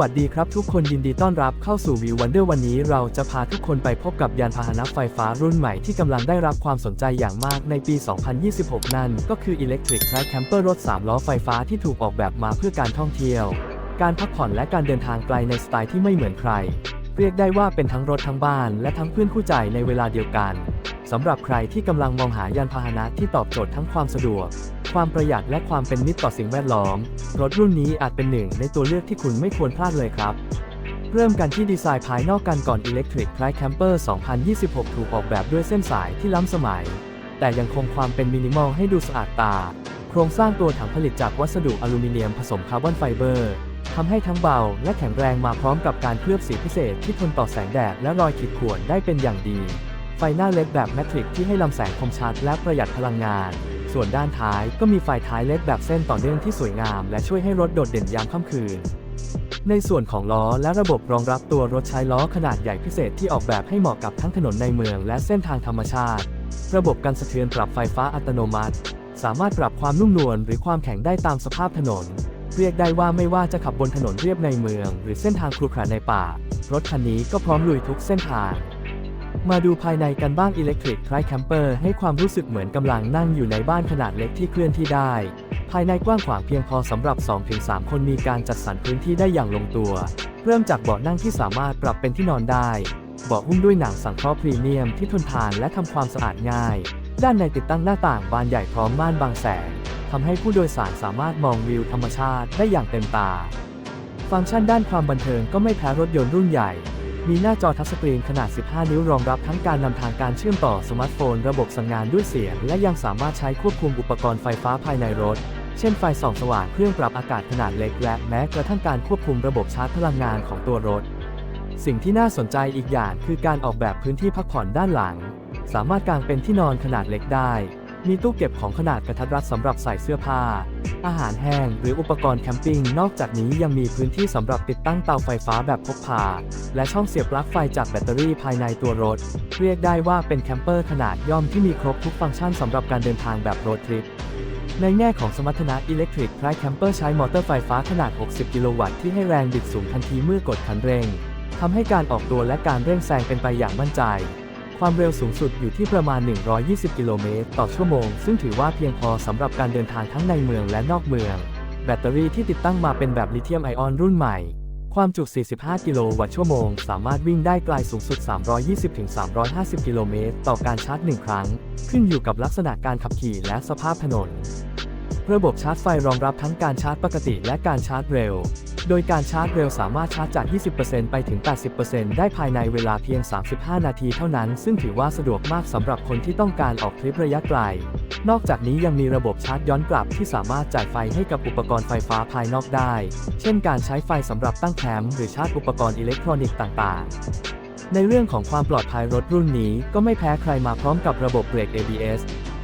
วัสดีครับทุกคนยินดีต้อนรับเข้าสู่วิววันเดอร์วันนี้เราจะพาทุกคนไปพบกับยานพาหนะไฟฟ้ารุ่นใหม่ที่กำลังได้รับความสนใจอย่างมากในปี 2026 นั่นก็คือ Electric Track Camper รถ 3 ล้อไฟฟ้าที่ถูกออกแบบมาเพื่อการท่องเที่ยว การพักผ่อนและการเดินทางไกลในสไตล์ที่ไม่เหมือนใคร เรียกได้ว่าเป็นทั้งรถทั้งบ้าน และทั้งเพื่อนคู่ใจในเวลาเดียวกันสำหรับใครที่กำลังมองหายานพาหนะที่ตอบโจทย์ทั้งความสะดวก ความประหยัดและความเป็นมิตรต่อสิ่งแวดล้อม รถรุ่นนี้อาจเป็นหนึ่งในตัวเลือกที่คุณไม่ควรพลาดเลยครับ เริ่มกันที่ดีไซน์ภายนอกกันก่อน Electric Trike Camper 2026 ถูกออกแบบด้วยเส้นสายที่ล้ำสมัย แต่ยังคงความเป็นมินิมอลให้ดูสะอาดตา โครงสร้างตัวถังผลิตจากวัสดุอลูมิเนียมผสมคาร์บอนไฟเบอร์ทำให้ทั้งเบาและแข็งแรงมาพร้อมกับการเคลือบสีพิเศษที่ทนต่อแสงแดดและรอยขีดข่วนได้เป็นอย่างดี ไฟหน้าเล็กแบบแมทริกที่ให้ลำแสงคมชัดและประหยัดพลังงาน ส่วนด้านท้ายก็มีไฟท้ายเล็กแบบเส้นต่อเนื่องที่สวยงาม และช่วยให้รถโดดเด่นยามค่ำคืน ในส่วนของล้อและระบบรองรับตัวรถใช้ล้อขนาดใหญ่พิเศษที่ออกแบบให้เหมาะกับทั้งถนนในเมือง และเส้นทางธรรมชาติ ระบบกันสะเทือนปรับไฟฟ้าอัตโนมัติ สามารถปรับความนุ่มนวลหรือความแข็งได้ตามสภาพถนน เรียกได้ว่าไม่ว่าจะขับบนถนนเรียบในเมือง หรือเส้นทางครุขระในป่ารถคันนี้ก็พร้อมลุยทุกเส้นทาง มาดูภายในกันบ้าง Electric Trike Camper ให้ความรู้สึกเหมือนกำลังนั่งอยู่ในบ้านขนาดเล็กที่เคลื่อนที่ได้ ภายในกว้างขวางเพียงพอสำหรับ 2-3 คนมีการจัดสรรพื้นที่ได้อย่างลงตัว เริ่มจากเบาะนั่งที่สามารถปรับเป็นที่นอนได้ เบาะหุ้มด้วยหนังสังเคราะห์พรีเมียมที่ทนทานและทำความสะอาดง่าย ด้านในติดตั้งหน้าต่างบานใหญ่พร้อมม่านบังแสงทำให้ผู้โดยสารสามารถมองวิวธรรมชาติได้อย่างเต็มตา ฟังก์ชันด้านความบันเทิงก็ไม่แพ้รถยนต์รุ่นใหญ่ มีหน้าจอทัชสกรีนขนาด 15 นิ้วรองรับทั้งการนำทางการเชื่อมต่อสมาร์ทโฟน ระบบสั่งงานด้วยเสียง และยังสามารถใช้ควบคุมอุปกรณ์ไฟฟ้าภายในรถ เช่นไฟส่องสว่างเครื่องปรับอากาศขนาดเล็กและแม้กระทั่งการควบคุมระบบชาร์จพลังงานของตัวรถ สิ่งที่น่าสนใจอีกอย่างคือการออกแบบพื้นที่พักผ่อนด้านหลัง สามารถกางเป็นที่นอนขนาดเล็กได้ มีตู้เก็บของขนาดกระทัดรัดสำหรับใส่เสื้อผ้า อาหารแห้งหรืออุปกรณ์แคมปิ้ง นอกจากนี้ยังมีพื้นที่สำหรับติดตั้งเตาไฟฟ้าแบบพกพา และช่องเสียบปลั๊กไฟจากแบตเตอรี่ภายในตัวรถ เรียกได้ว่าเป็นแคมเปอร์ขนาดย่อมที่มีครบทุกฟังก์ชันสำหรับการเดินทางแบบโรดทริปในแง่ของสมรรถนะ Electric Trike Camper ใช้มอเตอร์ไฟฟ้าขนาด 60 กิโลวัตต์ที่ให้แรงบิดสูงทันทีเมื่อกดคันเร่งทำให้การออกตัวและการเร่งแซงเป็นไปอย่างมั่นใจ ความเร็วสูงสุดอยู่ที่ประมาณ 120 กิโลเมตรต่อชั่วโมง ซึ่งถือว่าเพียงพอสำหรับการเดินทางทั้งในเมืองและนอกเมือง แบตเตอรี่ที่ติดตั้งมาเป็นแบบลิเธียมไอออนรุ่นใหม่ ความจุ 45 กิโลวัตต์ชั่วโมง สามารถวิ่งได้ไกลสูงสุด 320-350 กิโลเมตรต่อการชาร์จ 1 ครั้ง ขึ้นอยู่กับลักษณะการขับขี่และสภาพถนน ระบบชาร์จไฟรองรับทั้งการชาร์จปกติและการชาร์จเร็ว โดยการชาร์จเร็วสามารถชาร์จจาก 20%ไปถึง 80%ได้ภายในเวลาเพียง 35 นาทีเท่านั้น ซึ่งถือว่าสะดวกมากสำหรับคนที่ต้องการออกทริประยะไกล นอกจากนี้ยังมีระบบชาร์จย้อนกลับที่สามารถจ่ายไฟให้กับอุปกรณ์ไฟฟ้าภายนอกได้ เช่นการใช้ไฟสำหรับตั้งแคมป์หรือชาร์จอุปกรณ์อิเล็กทรอนิกส์ต่างๆในเรื่องของความปลอดภัยรถรุ่นนี้ก็ไม่แพ้ใครมาพร้อมกับระบบเบรก ABS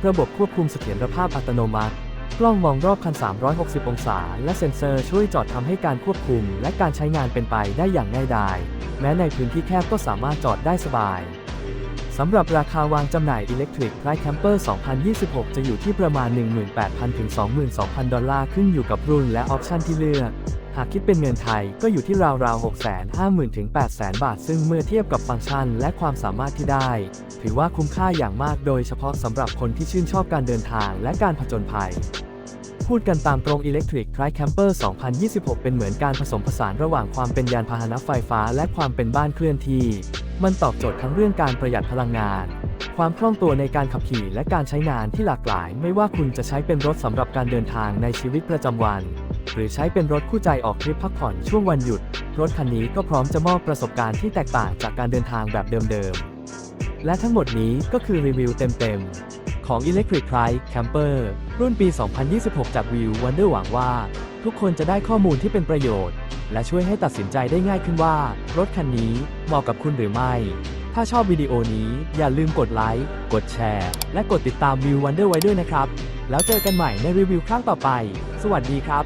ระบบควบคุมเสถียรภาพอัตโนมัติ กล้องมองรอบคัน 360 องศา และเซ็นเซอร์ช่วยจอดทำให้การควบคุม และการใช้งานเป็นไปได้อย่างง่ายดาย แม้ในพื้นที่แคบก็สามารถจอดได้สบาย สำหรับราคาวางจำหน่าย Electric Trike Camper 2026 จะอยู่ที่ประมาณ 18,000 ถึง 22,000 ดอลลาร์ขึ้นอยู่กับรุ่นและออปชันที่เลือก หากคิดเป็นเงินไทยก็อยู่ที่ราวๆ 650,000 ถึง 800,000 บาท ซึ่งเมื่อเทียบกับฟังก์ชันและความสามารถที่ได้ ถือว่าคุ้มค่าอย่างมากโดยเฉพาะสำหรับคนที่ชื่นชอบการเดินทางและการผจญภัย พูดกันตามตรง Electric Tri Camper 2026 เป็นเหมือนการผสมผสานระหว่างความเป็นยานพาหนะไฟฟ้า และความเป็นบ้านเคลื่อนที่ มันตอบโจทย์ทั้งเรื่องการประหยัดพลังงาน ความคล่องตัวในการขับขี่และการใช้งานที่หลากหลาย ไม่ว่าคุณจะใช้เป็นรถสำหรับการเดินทางในชีวิตประจำวัน หรือใช้เป็นรถคู่ใจออกทริปพักผ่อนช่วงวันหยุด รถคันนี้ก็พร้อมจะมอบประสบการณ์ที่แตกต่างจากการเดินทางแบบเดิมๆและทั้งหมดนี้ก็คือรีวิวเต็มๆ ของ Electric Pride Camper รุ่นปี 2026 จากวิววันเดอร์หวังว่า ทุกคนจะได้ข้อมูลที่เป็นประโยชน์ และช่วยให้ตัดสินใจได้ง่ายขึ้นว่า รถคันนี้เหมาะกับคุณหรือไม่ ถ้าชอบวิดีโอนี้อย่าลืมกดไลค์ กดแชร์ และกดติดตามวิววันเดอร์ไว้ด้วยนะครับ แล้วเจอกันใหม่ในรีวิวครั้งต่อไป สวัสดีครับ